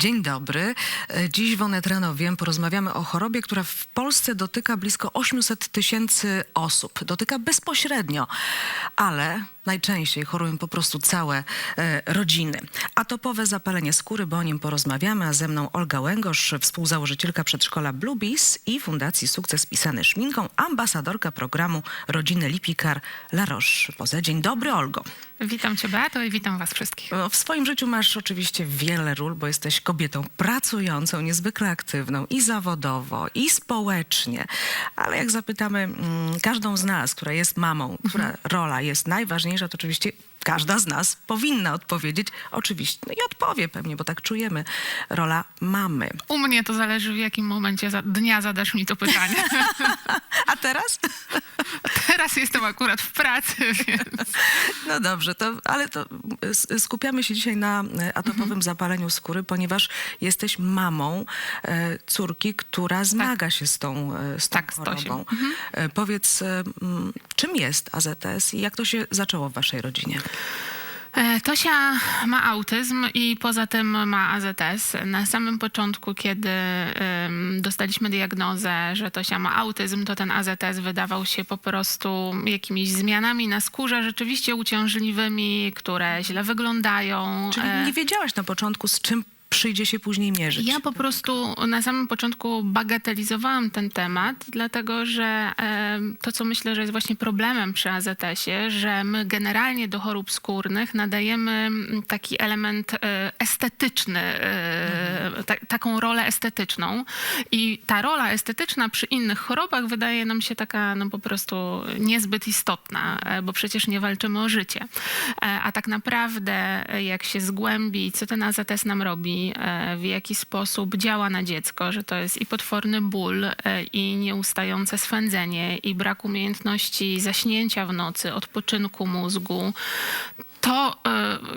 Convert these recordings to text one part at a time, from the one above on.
Dzień dobry. E, Dziś w Onet Rano Wiem porozmawiamy o chorobie, która w Polsce dotyka blisko 800 tysięcy osób. Dotyka bezpośrednio, ale najczęściej chorują po prostu całe e, rodziny. Atopowe zapalenie skóry, bo o nim porozmawiamy, a ze mną Olga Łęgosz, współzałożycielka przedszkola Bluebees i Fundacji Sukces Pisany Szminką, ambasadorka programu Rodziny Lipikar La Roche-Posay. Dzień dobry, Olgo. Witam Cię, Beato, i witam Was wszystkich. No, W swoim życiu masz oczywiście wiele ról, bo jesteś kobietą pracującą, niezwykle aktywną i zawodowo, i społecznie. Ale jak zapytamy mm, każdą z nas, która jest mamą, która rola jest najważniejsza, to oczywiście każda z nas powinna odpowiedzieć. Oczywiście, no i odpowie pewnie, bo tak czujemy. Rola mamy. U mnie to zależy, w jakim momencie za, dnia zadasz mi to pytanie. A teraz? Teraz jestem akurat w pracy, więc... No dobrze, to, ale to skupiamy się dzisiaj na e, atopowym zapaleniu skóry, ponieważ jesteś mamą e, córki, która zmaga się z tą, e, z tą Tak, chorobą. E, Powiedz, m, czym jest AZS i jak to się zaczęło w waszej rodzinie? E, Tosia ma autyzm i poza tym ma AZS. Na samym początku, kiedy dostaliśmy diagnozę, że Tosia ma autyzm, to ten AZS wydawał się po prostu jakimiś zmianami na skórze, rzeczywiście uciążliwymi, które źle wyglądają. Czyli E, nie wiedziałaś na początku, z czym przyjdzie się później mierzyć? Ja po prostu na samym początku bagatelizowałam ten temat, dlatego że to, co myślę, że jest właśnie problemem przy AZS-ie, że my generalnie do chorób skórnych nadajemy taki element e, estetyczny, e, ta, taką rolę estetyczną. I ta rola estetyczna przy innych chorobach wydaje nam się taka no, po prostu niezbyt istotna, e, bo przecież nie walczymy o życie. A tak naprawdę, jak się zgłębi, co ten AZS nam robi, e, w jaki sposób działa na dziecko, że to jest i potworny ból, e, i nieustające swędzenie, i brak umiejętności zaśnięcia w nocy, odpoczynku mózgu, to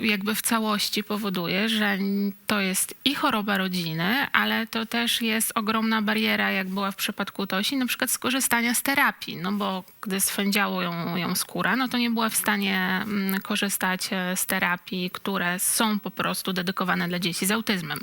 jakby w całości powoduje, że to jest i choroba rodziny, ale to też jest ogromna bariera, jak była w przypadku Tosi, na przykład skorzystania z terapii, no bo gdy swędziało ją, ją skóra, no to nie była w stanie mm, korzystać e, z terapii, które są po prostu dedykowane dla dzieci z autyzmem.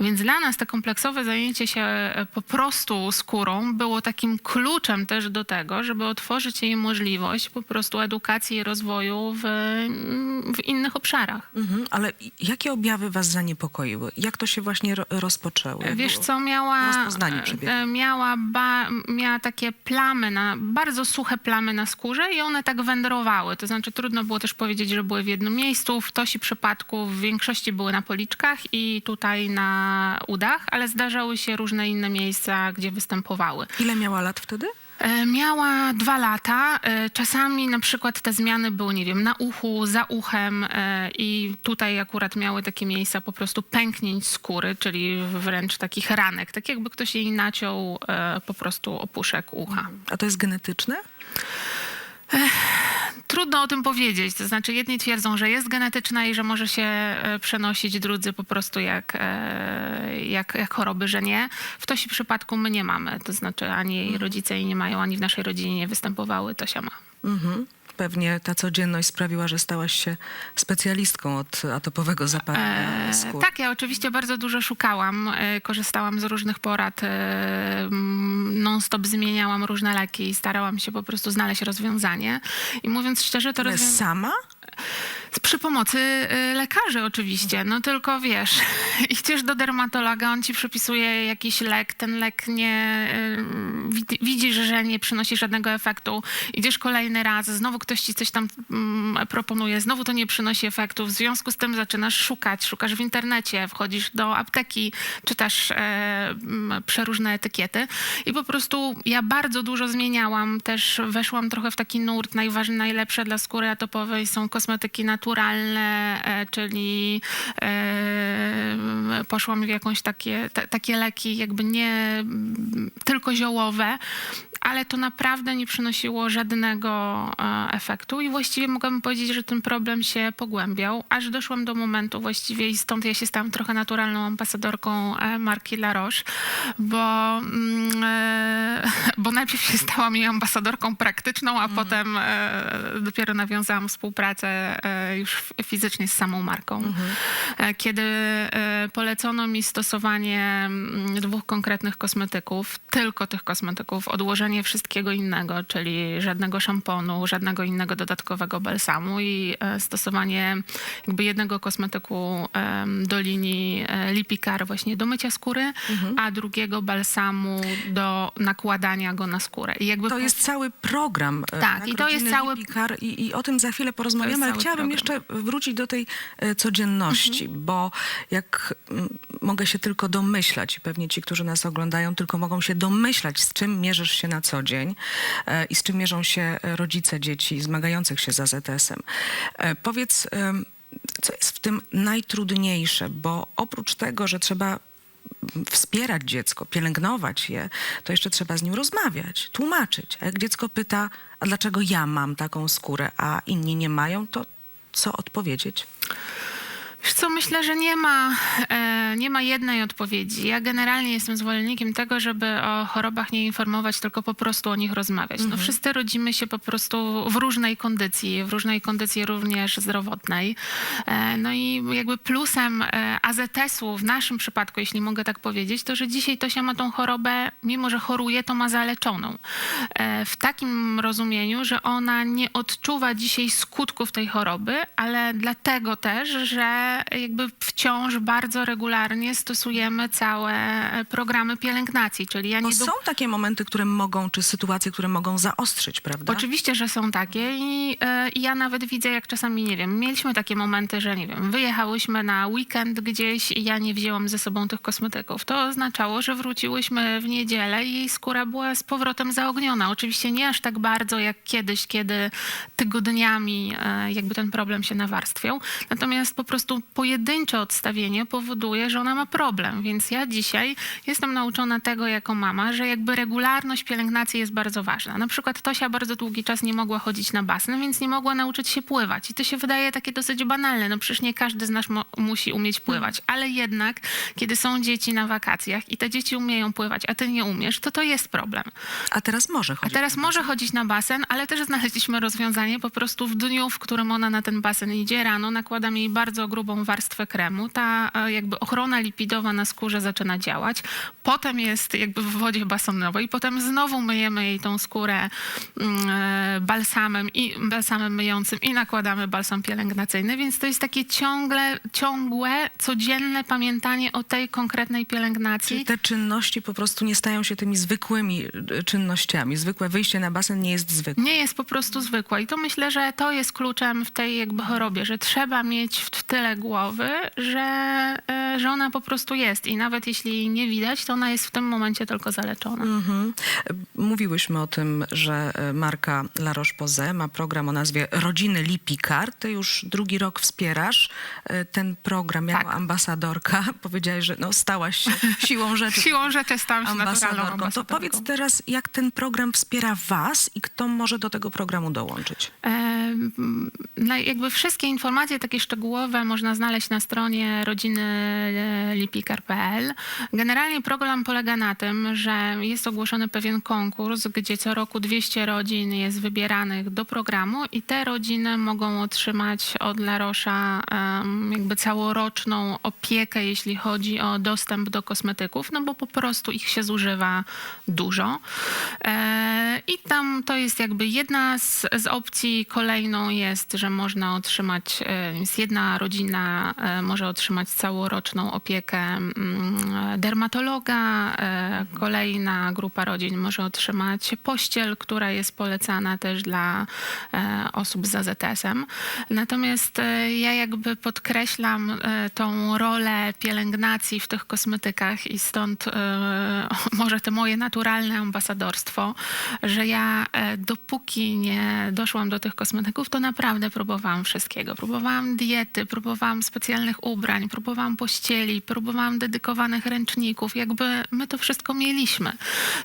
Więc dla nas to kompleksowe zajęcie się e, po prostu skórą było takim kluczem też do tego, żeby otworzyć jej możliwość po prostu edukacji i rozwoju w, mm, w innych obszarach. Mhm, ale jakie objawy was zaniepokoiły? Jak to się właśnie ro- rozpoczęło? Wiesz co, miała, e, miała, miała takie plamy, na, bardzo suche plamy na skórze i one tak wędrowały. To znaczy trudno było też powiedzieć, że były w jednym miejscu. W tosi przypadku w większości były na policzkach i tutaj na udach, ale zdarzały się różne inne miejsca, gdzie występowały. Ile miała lat wtedy? E, Miała dwa lata. E, Czasami na przykład te zmiany były, nie wiem, na uchu, za uchem e, i tutaj akurat miały takie miejsca po prostu pęknięć skóry, czyli wręcz takich ranek, tak jakby ktoś jej naciął po prostu opuszek ucha. A to jest genetyczne? Trudno o tym powiedzieć, to znaczy jedni twierdzą, że jest genetyczna i że może się e, przenosić, drudzy po prostu jak, e, jak, jak choroby, że nie. W Tosi przypadku my nie mamy, to znaczy ani jej rodzice jej nie mają, ani w naszej rodzinie nie występowały, Tosia ma. Mhm. Pewnie ta codzienność sprawiła, że stałaś się specjalistką od atopowego zapalenia E, skóry. Tak, ja oczywiście bardzo dużo szukałam, e, korzystałam z różnych porad, e, mm, non-stop zmieniałam różne leki i starałam się po prostu znaleźć rozwiązanie. I mówiąc szczerze, to Ale sama? Przy pomocy y, lekarzy oczywiście, no tylko wiesz, idziesz do dermatologa, on ci przepisuje jakiś lek, ten lek nie, y, wid- widzisz, że nie przynosi żadnego efektu, idziesz kolejny raz, znowu ktoś ci coś tam mm, proponuje, znowu to nie przynosi efektu, w związku z tym zaczynasz szukać, szukasz w internecie, wchodzisz do apteki, czytasz e, przeróżne etykiety. I po prostu ja bardzo dużo zmieniałam, też weszłam trochę w taki nurt, najważniejsze, najlepsze dla skóry atopowej są kosmetyki naturalne, e, czyli e, poszłam w jakąś takie, ta, takie leki jakby nie tylko ziołowe, ale to naprawdę nie przynosiło żadnego e, efektu i właściwie mogłabym powiedzieć, że ten problem się pogłębiał, aż doszłam do momentu właściwie i stąd ja się stałam trochę naturalną ambasadorką e, marki La Roche, bo, mm, e, bo najpierw się stałam jej ambasadorką praktyczną, a Mhm. potem dopiero nawiązałam współpracę już fizycznie z samą marką. Mhm. Kiedy polecono mi stosowanie mm, dwóch konkretnych kosmetyków, tylko tych kosmetyków, odłożenie wszystkiego innego, czyli żadnego szamponu, żadnego innego dodatkowego balsamu i e, stosowanie jakby jednego kosmetyku do linii e, Lipikar właśnie do mycia skóry, Mhm. a drugiego balsamu do nakładania go na skórę. I jakby To jest cały program. e, Tak, i to jest cały- Lipikar i, I o tym za chwilę porozmawiamy, ale chciałabym program. jeszcze wrócić do tej codzienności, Mhm. bo jak mogę się tylko domyślać, i pewnie ci, którzy nas oglądają, tylko mogą się domyślać, z czym mierzysz się na co dzień e, i z czym mierzą się rodzice dzieci zmagających się z AZS-em. E, Powiedz, co jest w tym najtrudniejsze, bo oprócz tego, że trzeba wspierać dziecko, pielęgnować je, to jeszcze trzeba z nim rozmawiać, tłumaczyć. A jak dziecko pyta, a dlaczego ja mam taką skórę, a inni nie mają, to co odpowiedzieć? Wiesz co, myślę, że nie ma, e, nie ma jednej odpowiedzi. Ja generalnie jestem zwolennikiem tego, żeby o chorobach nie informować, tylko po prostu o nich rozmawiać. No, wszyscy rodzimy się po prostu w różnej kondycji, w różnej kondycji również zdrowotnej. E, no i jakby plusem e, AZS-u w naszym przypadku, jeśli mogę tak powiedzieć, to, że dzisiaj Tosia ma tą chorobę, mimo że choruje, to ma zaleczoną. W takim rozumieniu, że ona nie odczuwa dzisiaj skutków tej choroby, ale dlatego też, że jakby wciąż bardzo regularnie stosujemy całe e, programy pielęgnacji, czyli ja Bo nie do... są takie momenty, które mogą, czy sytuacje, które mogą zaostrzyć, prawda? Oczywiście, że są takie i, e, i ja nawet widzę, jak czasami, nie wiem, mieliśmy takie momenty, że nie wiem, wyjechałyśmy na weekend gdzieś i ja nie wzięłam ze sobą tych kosmetyków. To oznaczało, że wróciłyśmy w niedzielę i jej skóra była z powrotem zaogniona. Oczywiście nie aż tak bardzo jak kiedyś, kiedy tygodniami e, jakby ten problem się nawarstwiał. Natomiast po prostu pojedyncze odstawienie powoduje, że ona ma problem. Więc ja dzisiaj jestem nauczona tego jako mama, że jakby regularność pielęgnacji jest bardzo ważna. Na przykład Tosia bardzo długi czas nie mogła chodzić na basen, więc nie mogła nauczyć się pływać. I to się wydaje takie dosyć banalne. No przecież nie każdy z nas musi umieć pływać. Ale jednak, kiedy są dzieci na wakacjach i te dzieci umieją pływać, a ty nie umiesz, to to jest problem. A teraz może A chodzić. teraz może chodzić na basen, ale też znaleźliśmy rozwiązanie po prostu w dniu, w którym ona na ten basen idzie rano, nakładam jej bardzo grubą warstwę kremu. Ta e, jakby ochrona lipidowa na skórze zaczyna działać. Potem jest jakby w wodzie basenowej, potem znowu myjemy jej tą skórę mm, e, balsamem i balsamem myjącym i nakładamy balsam pielęgnacyjny, więc to jest takie ciągle, ciągłe, codzienne pamiętanie o tej konkretnej pielęgnacji. Czyli te czynności po prostu nie stają się tymi zwykłymi e, czynnościami. Zwykłe wyjście na basen nie jest zwykłe. nie jest po prostu zwykła. I to myślę, że to jest kluczem w tej jakby chorobie, że trzeba mieć w tyle głowy, że, e, że ona po prostu jest. I nawet jeśli nie widać, to ona jest w tym momencie tylko zaleczona. Mhm. Mówiłyśmy o tym, że e, marka La Roche-Posay ma program o nazwie Rodziny Lipikar. Ty już drugi rok wspierasz e, ten program jako Tak. ambasadorka. Powiedziałaś, że no, stałaś się siłą rzeczy Siłą rzeczy stałam się ambasadorką. To powiedz teraz, jak ten program wspiera was i kto może do tego programu dołączyć? No, jakby wszystkie informacje takie szczegółowe można znaleźć na stronie rodziny e, lipikar.pl. Generalnie program polega na tym, że jest ogłoszony pewien konkurs, gdzie co roku 200 rodzin jest wybieranych do programu i te rodziny mogą otrzymać od La Roche'a em, jakby całoroczną opiekę, jeśli chodzi o dostęp do kosmetyków, no bo po prostu ich się zużywa dużo. E, I tam to jest jakby jedna z, z opcji. Kolejną jest, że można otrzymać, e, jest jedna rodzina e, może otrzymać całoroczną opiekę mm, dermatologa. e, Kolejna grupa rodzin może otrzymać pościel, która jest polecana też dla e, osób z AZS-em. Natomiast ja jakby podkreślam tą rolę pielęgnacji w tych kosmetykach i stąd może to moje naturalne ambasadorstwo, że ja dopóki nie doszłam do tych kosmetyków, to naprawdę próbowałam wszystkiego. Próbowałam diety, próbowałam specjalnych ubrań, próbowałam pościeli, próbowałam dedykowanych ręczników. Jakby my to wszystko mieliśmy.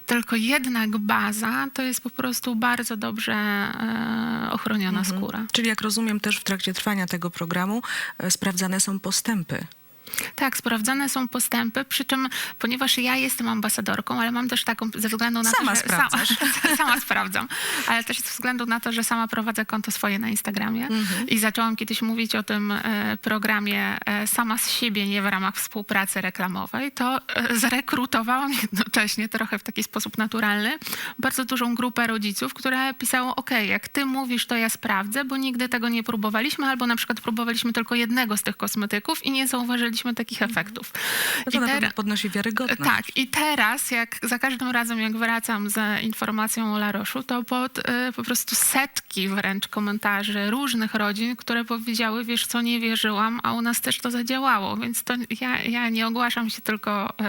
Tylko jednak baza to jest po prostu bardzo dobrze e, ochroniona skóra. Czyli jak rozumiem, też w trakcie trwania tego programu e, sprawdzane są postępy Tak, sprawdzane są postępy, przy czym, ponieważ ja jestem ambasadorką, ale mam też taką, ze względu na Sama to, że sprawdzasz. Sama, sama sprawdzam, ale też ze względu na to, że sama prowadzę konto swoje na Instagramie i zaczęłam kiedyś mówić o tym e, programie e, sama z siebie, nie w ramach współpracy reklamowej, to e, zarekrutowałam jednocześnie trochę w taki sposób naturalny bardzo dużą grupę rodziców, które pisało, ok, jak ty mówisz, to ja sprawdzę, bo nigdy tego nie próbowaliśmy, albo na przykład próbowaliśmy tylko jednego z tych kosmetyków i nie zauważyliśmy takich efektów. No to I pewno podnosi wiarygodność. tak, i teraz, jak za każdym razem, jak wracam z informacją o Laroszu, to pod y, po prostu setki wręcz komentarzy różnych rodzin, które powiedziały, wiesz co, nie wierzyłam, a u nas też to zadziałało, więc to ja, ja nie ogłaszam się tylko y,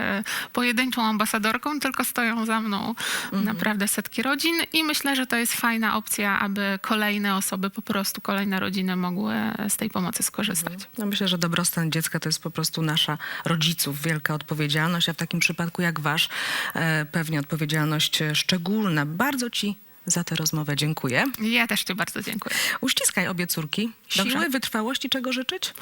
pojedynczą ambasadorką, tylko stoją za mną naprawdę setki rodzin i myślę, że to jest fajna opcja, aby kolejne osoby, po prostu kolejne rodziny mogły z tej pomocy skorzystać. No myślę, że dobrostan dziecka to jest po prostu nasza rodziców wielka odpowiedzialność, a w takim przypadku jak wasz e, pewnie odpowiedzialność e, szczególna. Bardzo ci za tę rozmowę dziękuję. Ja też ci bardzo dziękuję. Uściskaj obie córki. Dobrze. Siły, wytrwałości, czego życzyć?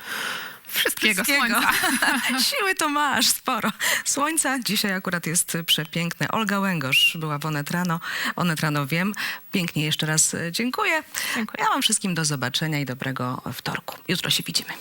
Wszystkiego, słońca. Siły to masz sporo. Słońca dzisiaj akurat jest przepiękne. Olga Łęgosz była w Onet Rano. Onet Rano wiem. Pięknie jeszcze raz dziękuję. Dziękuję. Ja wam wszystkim do zobaczenia i dobrego wtorku. Jutro się widzimy.